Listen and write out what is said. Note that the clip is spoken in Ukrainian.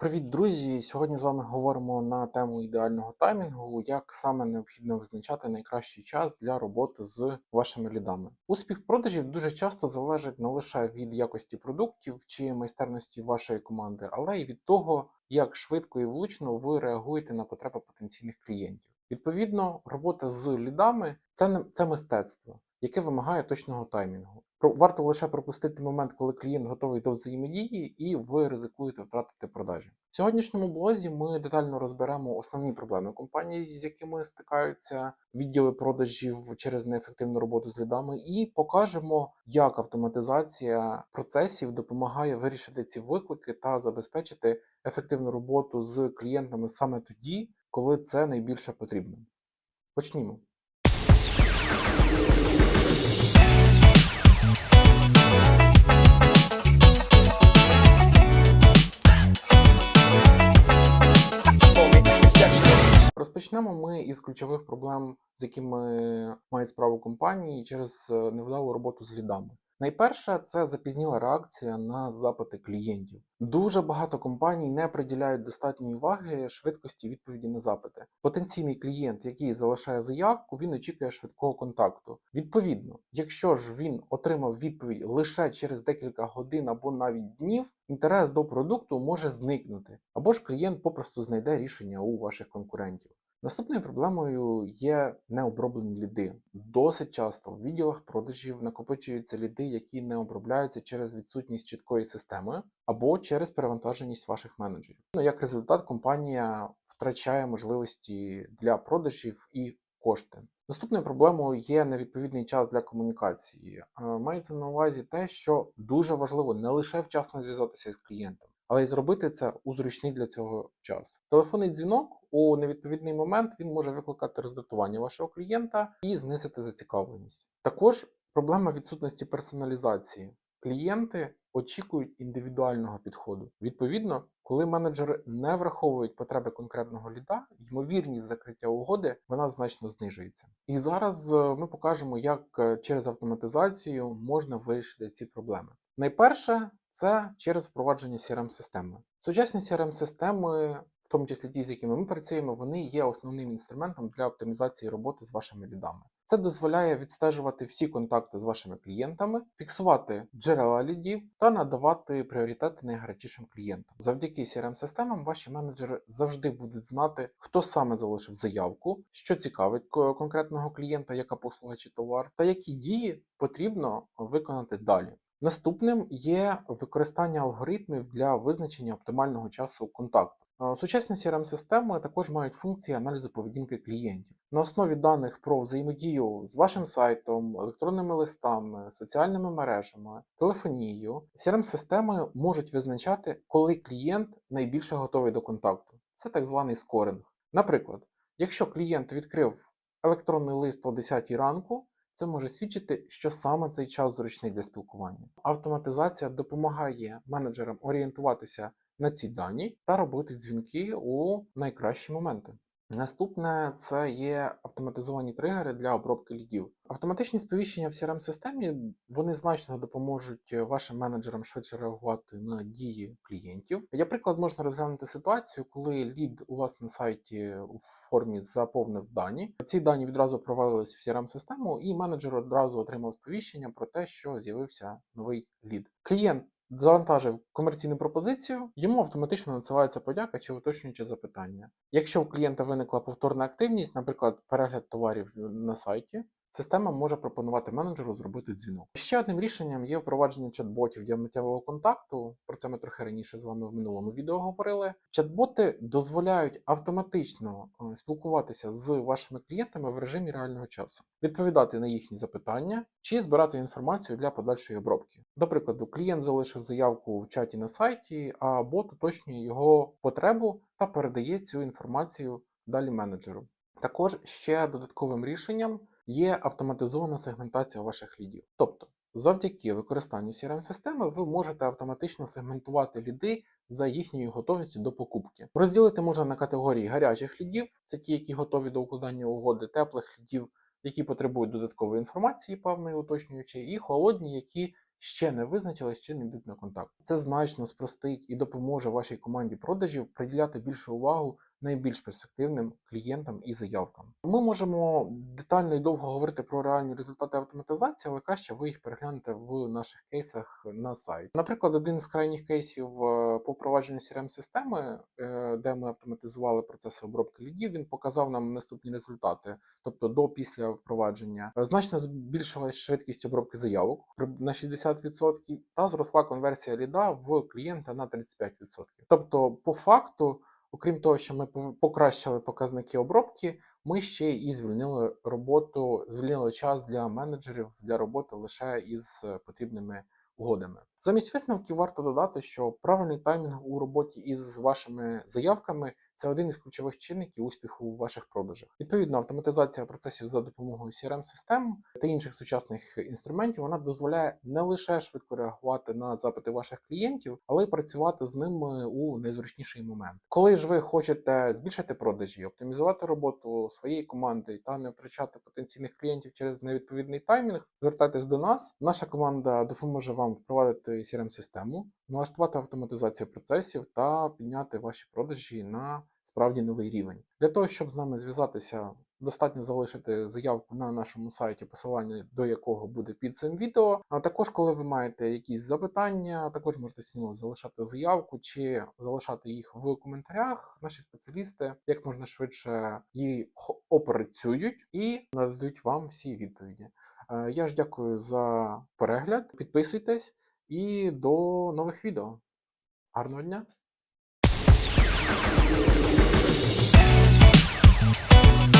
Привіт, друзі! Сьогодні з вами говоримо на тему ідеального таймінгу, як саме необхідно визначати найкращий час для роботи з вашими лідами. Успіх продажів дуже часто залежить не лише від якості продуктів чи майстерності вашої команди, але й від того, як швидко і влучно ви реагуєте на потреби потенційних клієнтів. Відповідно, робота з лідами це не це мистецтво, яке вимагає точного таймінгу. Варто лише пропустити момент, коли клієнт готовий до взаємодії, і ви ризикуєте втратити продажі. В сьогоднішньому блозі ми детально розберемо основні проблеми компанії, з якими стикаються відділи продажів через неефективну роботу з лідами, і покажемо, як автоматизація процесів допомагає вирішити ці виклики та забезпечити ефективну роботу з клієнтами саме тоді, коли це найбільше потрібно. Почнімо. Розпочнемо ми із ключових проблем, з якими мають справу компанії через е, невдалу роботу з лідами. Найперше це запізніла реакція на запити клієнтів. Дуже багато компаній не приділяють достатньої уваги швидкості відповіді на запити. Потенційний клієнт, який залишає заявку, він очікує швидкого контакту. Відповідно, якщо ж він отримав відповідь лише через декілька годин або навіть днів, інтерес до продукту може зникнути, або ж клієнт попросту знайде рішення у ваших конкурентів. Наступною проблемою є необроблені ліди. Досить часто в відділах продажів накопичуються ліди, які не обробляються через відсутність чіткої системи або через перевантаженість ваших менеджерів. Ну, як результат, компанія втрачає можливості для продажів і кошти. Наступною проблемою є невідповідний час для комунікації. Е, Мається на увазі те, що дуже важливо не лише вчасно зв'язатися з клієнтом, але й зробити це у зручний для цього час. Телефонний дзвінок у невідповідний момент він може викликати роздратування вашого клієнта і знизити зацікавленість. Також проблема відсутності персоналізації. Клієнти очікують індивідуального підходу. Відповідно, коли менеджери не враховують потреби конкретного ліда, ймовірність закриття угоди вона значно знижується. І зараз е, ми покажемо, як е, через автоматизацію можна вирішити ці проблеми. Найперше це через впровадження crm системи Сучасні crm системи в тому числі ті, з якими ми працюємо, вони є основним інструментом для оптимізації роботи з вашими лідами. Це дозволяє відстежувати всі контакти з вашими клієнтами, фіксувати джерела лідів та надавати пріоритети найгарячішим клієнтам. Завдяки crm системам ваші менеджери завжди будуть знати, хто саме залишив заявку, що цікавить конкретного клієнта, яка послуга чи товар, та які дії потрібно виконати далі. Наступним є використання алгоритмів для визначення оптимального часу контакту. Сучасні crm системи також мають функції аналізу поведінки клієнтів. На основі даних про взаємодію з вашим сайтом, електронними листами, соціальними мережами, телефонією, crm системи можуть визначати, коли клієнт найбільше готовий до контакту. Це так званий скоринг. Наприклад, якщо клієнт відкрив електронний лист о 10 ранку, це може свідчити, що саме цей час зручний для спілкування. Автоматизація допомагає менеджерам орієнтуватися на ці дані та робити дзвінки у найкращі моменти. Наступне це є автоматизовані тригери для обробки лідів. Автоматичні сповіщення в crm системі вони значно допоможуть вашим менеджерам швидше реагувати на дії клієнтів. Як приклад, можна розглянути ситуацію, коли лід у вас на сайті у формі заповнив дані. Ці дані відразу провалились в crm систему і менеджер одразу отримав сповіщення про те, що з'явився новий лід. Клієнт завантажив комерційну пропозицію, йому автоматично надсилається подяка чи уточнююче запитання. Якщо у клієнта виникла повторна активність, наприклад, перегляд товарів на сайті, Система може пропонувати менеджеру зробити дзвінок. Ще одним рішенням є впровадження чат-ботів для миттєвого контакту. Про це ми трохи раніше з вами в минулому відео говорили. Чат-боти дозволяють автоматично е, спілкуватися з вашими клієнтами в режимі реального часу, відповідати на їхні запитання чи збирати інформацію для подальшої обробки. До прикладу, клієнт залишив заявку в чаті на сайті, а бот уточнює його потребу та передає цю інформацію далі менеджеру. Також ще додатковим рішенням є автоматизована сегментація ваших лідів. Тобто, завдяки використанню crm системи ви можете автоматично сегментувати ліди за їхньою готовністю до покупки. Розділити можна на категорії гарячих лідів, це ті, які готові до укладання угоди, теплих лідів, які потребують додаткової інформації, певної уточнюючої, і холодні, які ще не визначились, ще не йдуть на контакт. Це значно спростить і допоможе вашій команді продажів приділяти більше увагу найбільш перспективним клієнтам і заявкам. Ми можемо детально і довго говорити про реальні результати автоматизації, але краще ви їх переглянете в наших кейсах на сайті. Наприклад, один з крайніх кейсів е, по впровадженню crm системи е, де ми автоматизували процеси обробки лідів, він показав нам наступні результати, тобто до після впровадження. Е, Значно збільшилась швидкість обробки заявок на 60% та зросла конверсія ліда в клієнта на 35%. Тобто, по факту, окрім того, що ми покращили показники обробки, ми ще і звільнили роботу, звільнили час для менеджерів для роботи лише із е, потрібними угодами. Замість висновків варто додати, що правильний таймінг у роботі із вашими заявками це один із ключових чинників успіху у ваших продажах. Відповідно, автоматизація процесів за допомогою crm систем та інших сучасних інструментів вона дозволяє не лише швидко реагувати на запити ваших клієнтів, але й працювати з ними у найзручніший момент. Коли ж ви хочете збільшити продажі, оптимізувати роботу своєї команди та не втрачати потенційних клієнтів через невідповідний таймінг, звертайтесь до нас. Наша команда допоможе вам впровадити crm систему налаштувати автоматизацію процесів та підняти ваші продажі на справді новий рівень. Для того, щоб з нами зв'язатися, достатньо залишити заявку на нашому сайті, посилання до якого буде під цим відео. А також, коли ви маєте якісь запитання, також можете сміло залишати заявку чи залишати їх в коментарях. Наші спеціалісти як можна швидше її опрацюють і нададуть вам всі відповіді. Е, Я ж дякую за перегляд. Підписуйтесь і до нових відео. Гарного дня! Thank you.